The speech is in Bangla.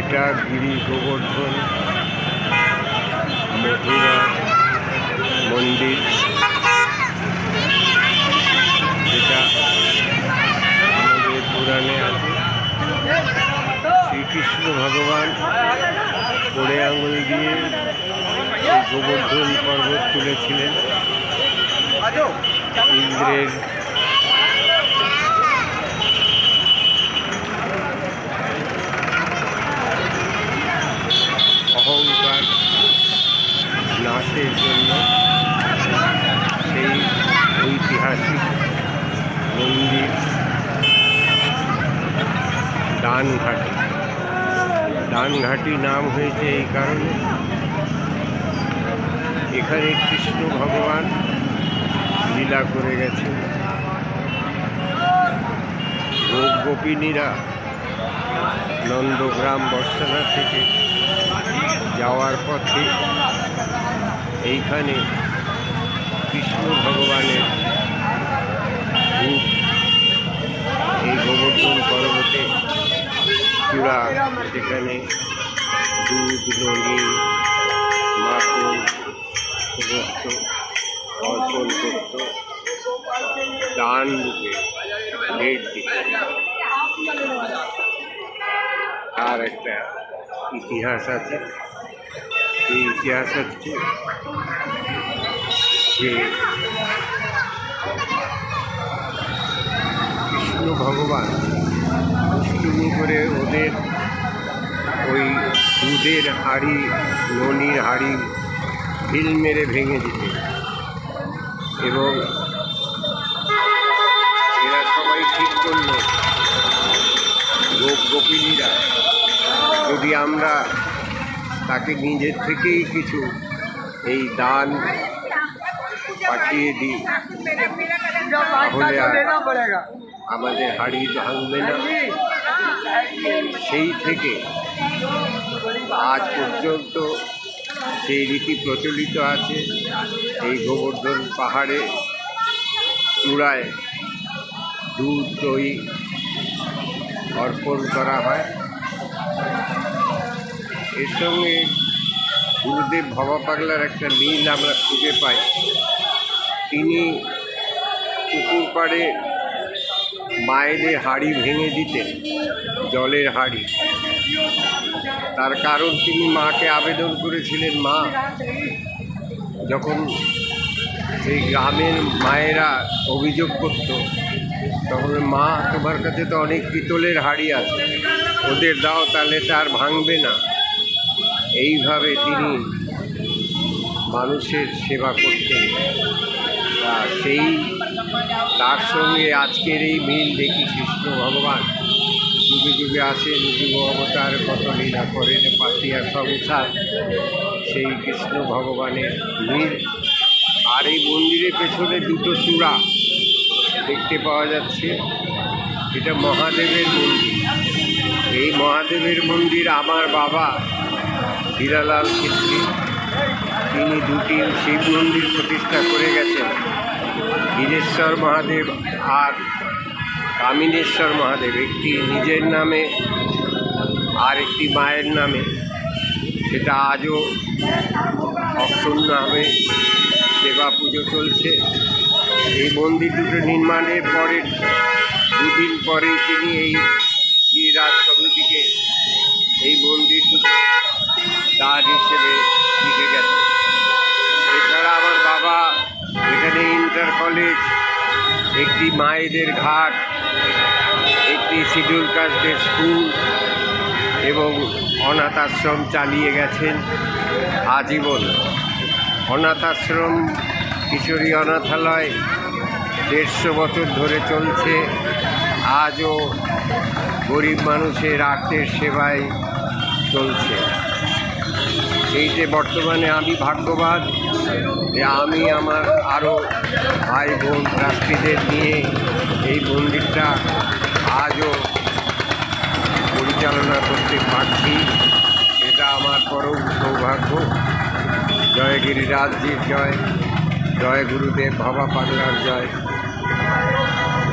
এটা গিরি গোবর্ধন। মথুরা মন্দির। যেটা আমাদের পুরাণে আছে। শ্রীকৃষ্ণ ভগবান কোড়ে আঙুল দিয়ে গোবর্ধন পর্বত তুলেছিলেন। ইন্দ্রের ডানঘাটি। ডানঘাটি নাম হয়েছে এই কারণে। এখানে কৃষ্ণ ভগবান লীলা করে গেছেন। গোপ গোপিনীরা নন্দগ্রাম বর্ষানা থেকে যাওয়ার পথে এইখানে কৃষ্ণ ভগবানের রূপ এই গোবর্ধন পর্বতে চূড়া সেখানে দুধ নদী মাখন সমস্ত অর্পণ করত দান রূপে ভেট দিত তার একটা ইতিহাস আছে সেই ইতিহাস হচ্ছে যে দুষ্টুমি করে ওদের ওই দুধের হাড়ি, ননির হাড়ি ঢিল মেরে ভেঙে দিতে। এবং এরা সবাই ঠিক করল, গোপ গোপিনীরা, যদি আমরা তাকে নিজের থেকেই কিছু এই দান পাঠিয়ে দিই, তাহলে আমাদের হাড়ি ভাঙবে না। সেই থেকে আজ পর্যন্ত সেই রীতি প্রচলিত আছে। এই গোবর্ধন পাহাড়ে চূড়ায় দুধ, দই অর্পণ করা হয়। এর সঙ্গে গুরুদেব ভবা পাগলার একটা মিল আমরা খুঁজে পাই। তিনি পুকুর পাড়ে মায়েদের হাড়ি ভেঙে দিতেন জলের হাড়ি। তার কারণ তিনি মাকে আবেদন করেছিলেন, মা। যখন সেই গ্রামের মায়েরা অভিযোগ করত, তখন মা, তোমার কাছে তো অনেক পিতলের হাড়ি আছে, ওদের দাও, তাহলে তার ভাঙবে না। এইভাবে তিনি মানুষের সেবা করতেন। সেই তার সঙ্গে আজকের এই মিল দেখি কৃষ্ণ ভগবান। যুগে যুগে আসেন যুগ অবতার, কত লীলা করেন, পাতিয়া সংসার সেই কৃষ্ণ ভগবানের মিল। আর এই মন্দিরের পেছনে দুটো চূড়া দেখতে পাওয়া যাচ্ছে। এটা মহাদেবের মন্দির। এই মহাদেবের মন্দির আমার বাবা হীরালাল খিত্রি তিনি দুটি শিব মন্দির প্রতিষ্ঠা করে গেছেন। বীরেশ্বর মহাদেব আর কামিনেশ্বর মহাদেব, একটি নিজের নামে আর একটি মায়ের নামে। সেটা আজও অক্ষুণ্ণ নামে সেবা পুজো চলছে। এই মন্দির দুটো নির্মাণের পরে, দুদিন পরেই তিনি এই গিরিরাজ সমিতিকে এই মন্দির দুটো দান হিসেবে লিখে গেছে ইন্টার কলেজ একটি মায়েদের ঘাট, একটি শিডিউল কাস্টের স্কুল এবং অনাথ আশ্রম চালিয়ে গেছেন আজীবন। অনাথ আশ্রম কিশোরী অনাথালয় দেড়শো বছর ধরে চলছে। আজও গরিব মানুষের আর্তের সেবায় চলছে। এইতে বর্তমানে আমি ভাগ্যবান যে আমি আমার আরও ভাই বোন রাষ্ট্রীদের নিয়ে এই মন্দিরটা আজও পরিচালনা করতে পারছি। এটা আমার পরম সৌভাগ্য। জয় গিরিরাজজির জয় জয় গুরুদেব ভবা পাগলার জয়।